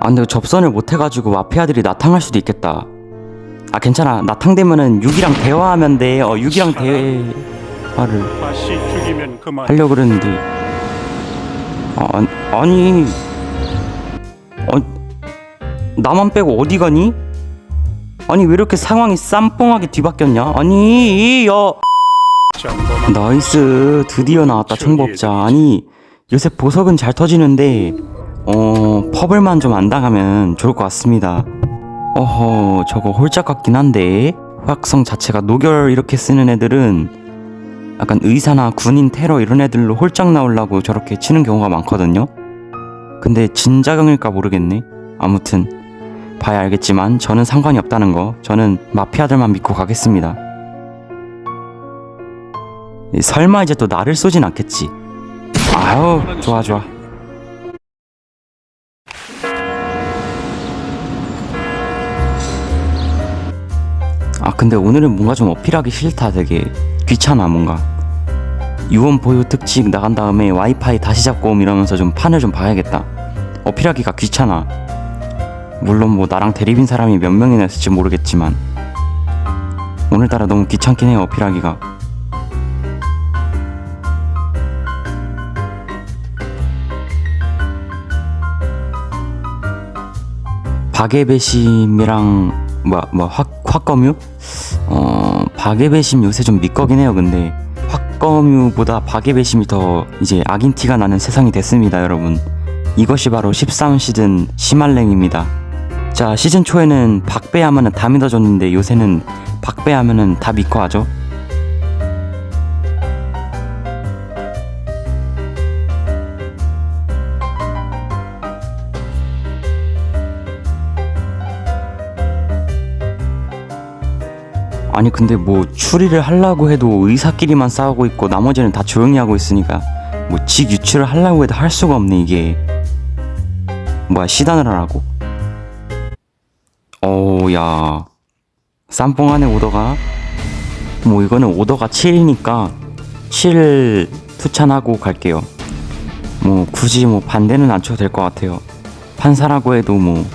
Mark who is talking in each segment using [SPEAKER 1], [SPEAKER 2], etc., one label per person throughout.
[SPEAKER 1] 아 근데 접선을 못 해가지고 마피아들이 나탕할 수도 있겠다. 아 괜찮아. 나탕되면은 6이랑 대화하면 돼. 어 6이랑 대화를
[SPEAKER 2] 다시 죽이면 그만.
[SPEAKER 1] 하려고 그랬는데 아, 아니, 어, 나만 빼고 어디 가니? 아니 왜 이렇게 상황이 쌈뽕하게 뒤바뀌었냐? 아니 야
[SPEAKER 2] 정보만
[SPEAKER 1] 나이스 드디어 나왔다 청법자 아니 요새 보석은 잘 터지는데 어 퍼블만 좀 안 당하면 좋을 것 같습니다. 어허 저거 홀짝 같긴 한데. 화학성 자체가 녹열 이렇게 쓰는 애들은 약간 의사나 군인 테러 이런 애들로 홀짝 나오려고 저렇게 치는 경우가 많거든요. 근데 진작용일까 모르겠네. 아무튼 봐야 알겠지만 저는 상관이 없다는 거. 저는 마피아들만 믿고 가겠습니다. 설마 이제 또 나를 쏘진 않겠지. 아유, 좋아, 좋아. 근데 오늘은 뭔가 좀 어필하기 싫다, 되게. 귀찮아, 뭔가. 유언 보유 특집 나간 다음에 와이파이 다시 잡고 옴 이러면서 좀 판을 좀 봐야겠다. 어필하기가 귀찮아. 물론 뭐 나랑 대립인 사람이 몇 명이나 있을지 모르겠지만. 오늘따라 너무 귀찮긴 해요, 어필하기가. 박예배심이랑 뭐뭐 어 박예배심 요새 좀 믿거긴 해요 근데. 확검유보다 박예배심이 더 이제 악인 티가 나는 세상이 됐습니다 여러분. 이것이 바로 13시즌 심할랭입니다. 자 시즌 초에는 박배 하면은 다 믿어줬는데 요새는 박배 하면은 다 믿고 하죠 아니 근데 뭐 추리를 하려고 해도 의사끼리만 싸우고 있고 나머지는 다 조용히 하고 있으니까 뭐 직 유출을 하려고 해도 할 수가 없네 이게. 뭐야 시단을 하라고? 어우야. 쌈뽕 안에 오더가? 뭐 이거는 오더가 7이니까 7 투찬하고 갈게요. 뭐 굳이 뭐 반대는 안 쳐도 될 것 같아요. 판사라고 해도 뭐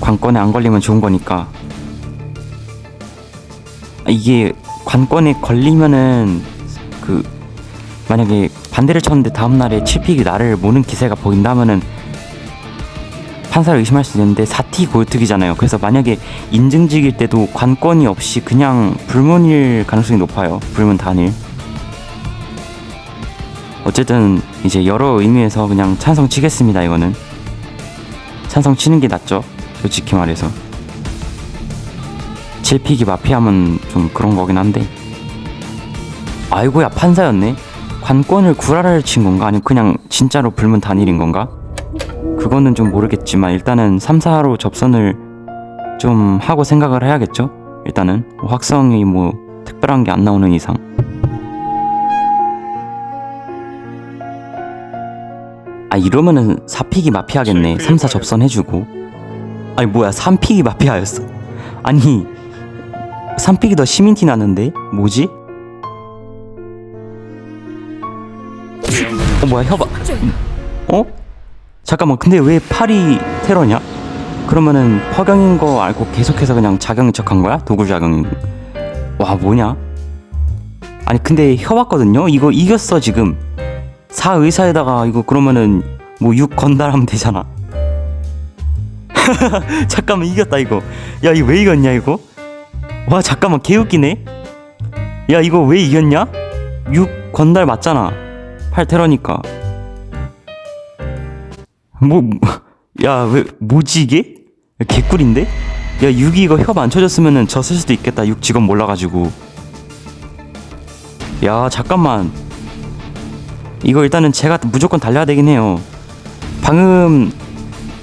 [SPEAKER 1] 관건에 안 걸리면 좋은 거니까 이게 관건에 걸리면은 그 만약에 반대를 쳤는데 다음 날에 7픽이 나를 모는 기세가 보인다면은 판사를 의심할 수 있는데 사티 고유특이잖아요. 그래서 만약에 인증직일 때도 관건이 없이 그냥 불문일 가능성이 높아요. 불문 단일. 어쨌든 이제 여러 의미에서 그냥 찬성 치겠습니다. 이거는 찬성 치는 게 낫죠. 솔직히 말해서. 7픽이 마피아면 좀 그런 거긴 한데. 아이고야 판사였네. 관건을 구라를 친 건가? 아니면 그냥 진짜로 불문 단일인 건가? 그거는 좀 모르겠지만 일단은 3, 4로 접선을 좀 하고 생각을 해야겠죠? 일단은. 확성이 뭐 특별한 게 안 나오는 이상. 아 이러면은 4픽이 마피아겠네. 3, 4 접선해주고. 아니 뭐야 3픽이 마피아였어? 아니 3픽이 더 시민 티 나는데? 뭐지? 어 뭐야 혀봐 어? 잠깐만 근데 왜 팔이 테러냐? 그러면은 퍼경인 거 알고 계속해서 그냥 자경인 척한 거야? 도굴 자경인 와 뭐냐? 아니 근데 혀봤거든요? 이거 이겼어 지금 사의사에다가 이거 그러면은 뭐 6 건달하면 되잖아 잠깐만 이겼다 이거 야 이거 왜 이겼냐 이거? 와 잠깐만 개웃기네 야 이거 왜 이겼냐? 6 건달 맞잖아 8 테러니까 뭐 야 왜 뭐지 이게? 개꿀인데? 야 6이 이거 협 안 쳐줬으면은 졌을 수도 있겠다 6 직업 몰라가지고 야 잠깐만 이거 일단은 제가 무조건 달려야 되긴 해요 방금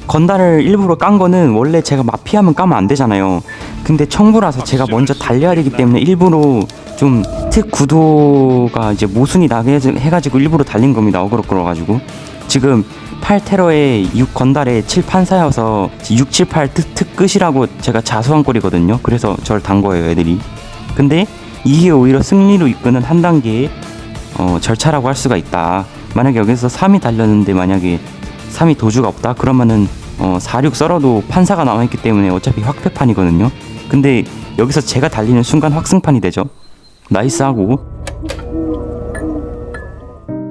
[SPEAKER 1] 건달을 일부러 깐 거는 원래 제가 마피아면 까면 안 되잖아요. 근데 청부라서 제가 먼저 달려야 되기 때문에 일부러 좀 특 구도가 이제 모순이 나게 해가지고 일부러 달린 겁니다. 어그로 끌어가지고 지금 8 테러에 6 건달에 7 판사여서 6, 7, 8 특, 특 끝이라고 제가 자수한 꼴이거든요. 그래서 저를 단 거예요, 애들이. 근데 이게 오히려 승리로 이끄는 한 단계의 어, 절차라고 할 수가 있다. 만약에 여기서 3이 달렸는데 만약에 3이 도주가 없다? 그러면은 어, 46 썰어도 판사가 남아있기 때문에 어차피 확패판이거든요. 근데 여기서 제가 달리는 순간 확승판이 되죠. 나이스하고.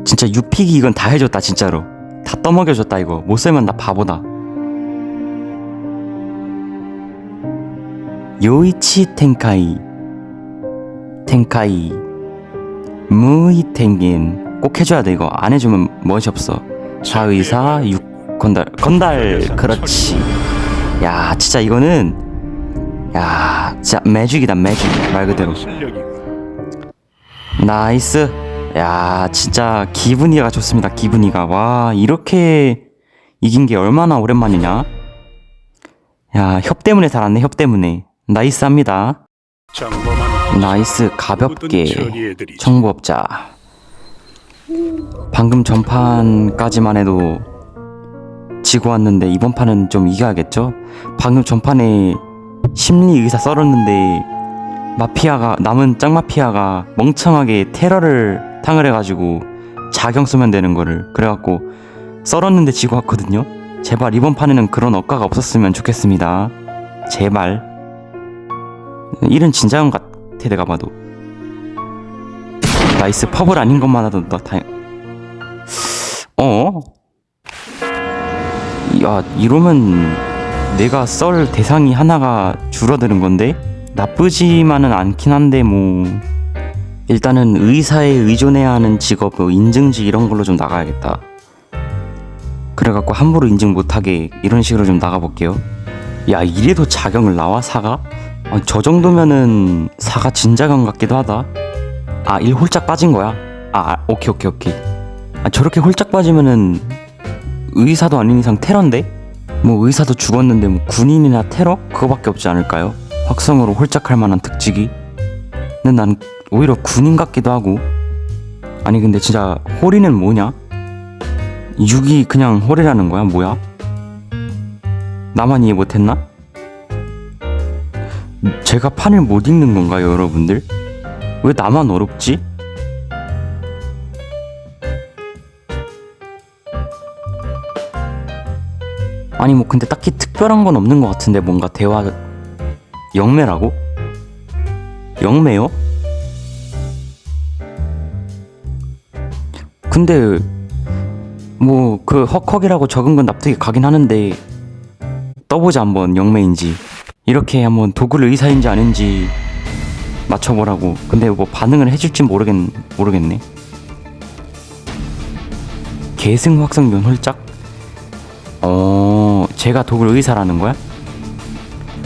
[SPEAKER 1] 진짜 6픽이 이건 다 해줬다 진짜로. 다 떠먹여줬다 이거. 못 쓰면 나 바보다. 요이치 텐카이 텐카이 무이 텐긴 꼭 해줘야 돼 이거 안 해주면 멋이 없어 사의사 육 건달 건달 그렇지. 야 진짜 이거는 야 진짜 매직이다 매직. 말 그대로. 나이스. 야 진짜 기분이가 좋습니다 기분이가. 와 이렇게 이긴 게 얼마나 오랜만이냐? 야 협 때문에 살았네 협 때문에. 나이스 합니다.
[SPEAKER 2] 정범한
[SPEAKER 1] 나이스 가볍게. 청부업자. 방금 전판까지만 해도 지고 왔는데 이번 판은 좀 이겨야겠죠? 방금 전판에 심리 의사 썰었는데 마피아가 남은 짱 마피아가 멍청하게 테러를 탕을 해가지고 자경 쓰면 되는 거를 그래갖고 썰었는데 지고 왔거든요. 제발 이번 판에는 그런 억가가 없었으면 좋겠습니다. 제발. 일은 진짜형 같아 내가 봐도. 나이스 퍼블 아닌 것만 하도 너 다행. 어? 야 이러면 내가 썰 대상이 하나가 줄어드는 건데 나쁘지만은 않긴 한데 뭐 일단은 의사에 의존해야 하는 직업 뭐 인증지 이런 걸로 좀 나가야겠다. 그래갖고 함부로 인증 못하게 이런 식으로 좀 나가볼게요. 야 이래도 자경을 나와 사가? 아, 저 정도면은 사가 진자경 같기도 하다. 아, 일 홀짝 빠진 거야? 아, 아, 오케이, 오케이, 오케이. 아, 저렇게 홀짝 빠지면은 의사도 아닌 이상 테러인데? 뭐 의사도 죽었는데 뭐 군인이나 테러? 그거밖에 없지 않을까요? 확성으로 홀짝할 만한 특직이? 근데 난 오히려 군인 같기도 하고. 아니, 근데 진짜 호리는 뭐냐? 6이 그냥 호리라는 거야? 뭐야? 나만 이해 못했나? 제가 판을 못 읽는 건가요, 여러분들? 왜 나만 어렵지? 아니 뭐 근데 딱히 특별한 건 없는 것 같은데 뭔가 대화 영매라고? 영매요? 근데 뭐 그 헉헉이라고 적은 건 납득이 가긴 하는데 떠보자 한번 영매인지 이렇게 한번 도굴 의사인지 아닌지 맞춰보라고. 근데 뭐 반응을 해줄진 모르겠 모르겠네. 계승 확성 면 홀짝? 어, 제가 독일 의사라는 거야?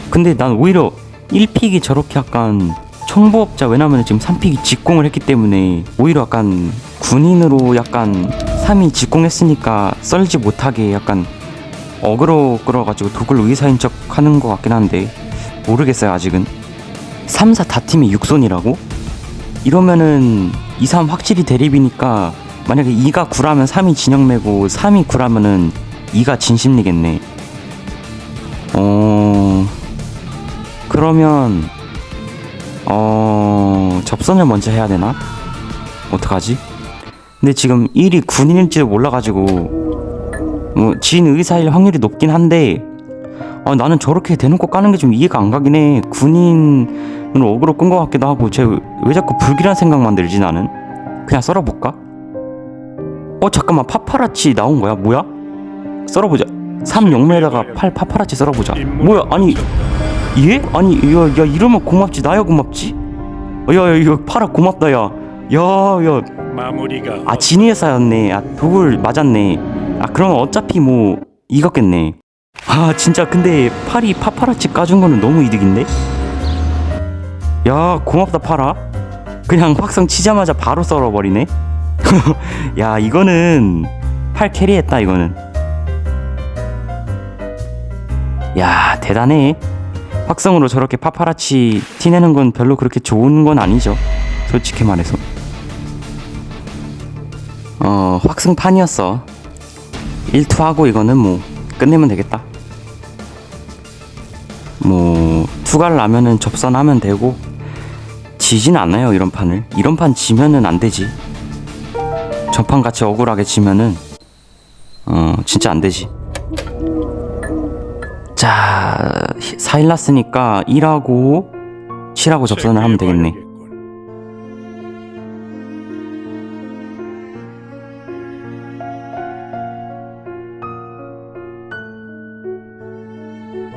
[SPEAKER 1] 근데 난 오히려 1픽이 저렇게 약간 청부업자 왜냐면 지금 3픽이 직공을 했기 때문에 오히려 약간 군인으로 약간 3이 직공했으니까 썰지 못하게 약간 어그로 끌어가지고 독일 의사인 척 하는 것 같긴 한데 모르겠어요 아직은 3, 4 다 팀이 육손이라고? 이러면은 2, 3 확실히 대립이니까 만약에 2가 9라면 3이 진영 매고 3이 9라면은 2가 진심리겠네. 그러면 어... 접선을 먼저 해야 되나? 어떡하지? 근데 지금 1이 군인일지도 몰라가지고 뭐 진 의사일 확률이 높긴 한데 아, 나는 저렇게 대놓고 까는 게 좀 이해가 안 가긴 해. 군인으로 어그로 끈 것 같기도 하고, 쟤 왜 자꾸 불길한 생각만 들지 나는? 그냥 썰어볼까? 어, 잠깐만, 파파라치 나온 거야? 뭐야? 썰어보자. 3영매에다가 8 파파라치 썰어보자. 뭐야, 아니, 얘? 아니, 야, 야, 이러면 고맙지. 나야 고맙지? 어, 야, 야, 이거 파라 고맙다, 야. 야, 야,
[SPEAKER 2] 마무리가
[SPEAKER 1] 아, 진이의사였네. 아, 독을 맞았네. 아, 그럼 어차피 뭐, 이겼겠네. 아, 진짜 근데 파리 파파라치 까준 거는 너무 이득인데? 야, 고맙다, 파라. 그냥 확성 치자마자 바로 썰어버리네? 야, 이거는 팔 캐리했다, 이거는. 야, 대단해. 확성으로 저렇게 파파라치 티내는 건 별로 그렇게 좋은 건 아니죠. 솔직히 말해서. 어, 확승판이었어. 1투하고 이거는 뭐 끝내면 되겠다. 뭐 투가를 나면은 접선하면 되고 지진 않아요 이런 판을. 이런 판 지면은 안 되지. 전판 같이 억울하게 지면은 어 진짜 안 되지. 자, 4일 났으니까 1하고 7하고 접선을 하면 되겠네.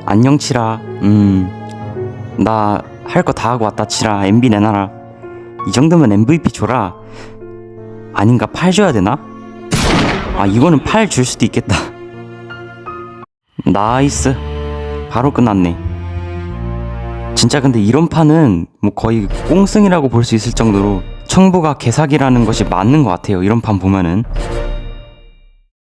[SPEAKER 1] 안녕 치라. 음, 나 할 거 다 하고 왔다 치라. MB 내놔라. 이 정도면 MVP 줘라. 아닌가 8 줘야 되나? 아 이거는 8줄 수도 있겠다. 나이스. 바로 끝났네. 진짜 근데 이런 판은 뭐 거의 꽁승이라고 볼 수 있을 정도로 청부가 개사기라는 것이 맞는 것 같아요. 이런 판 보면은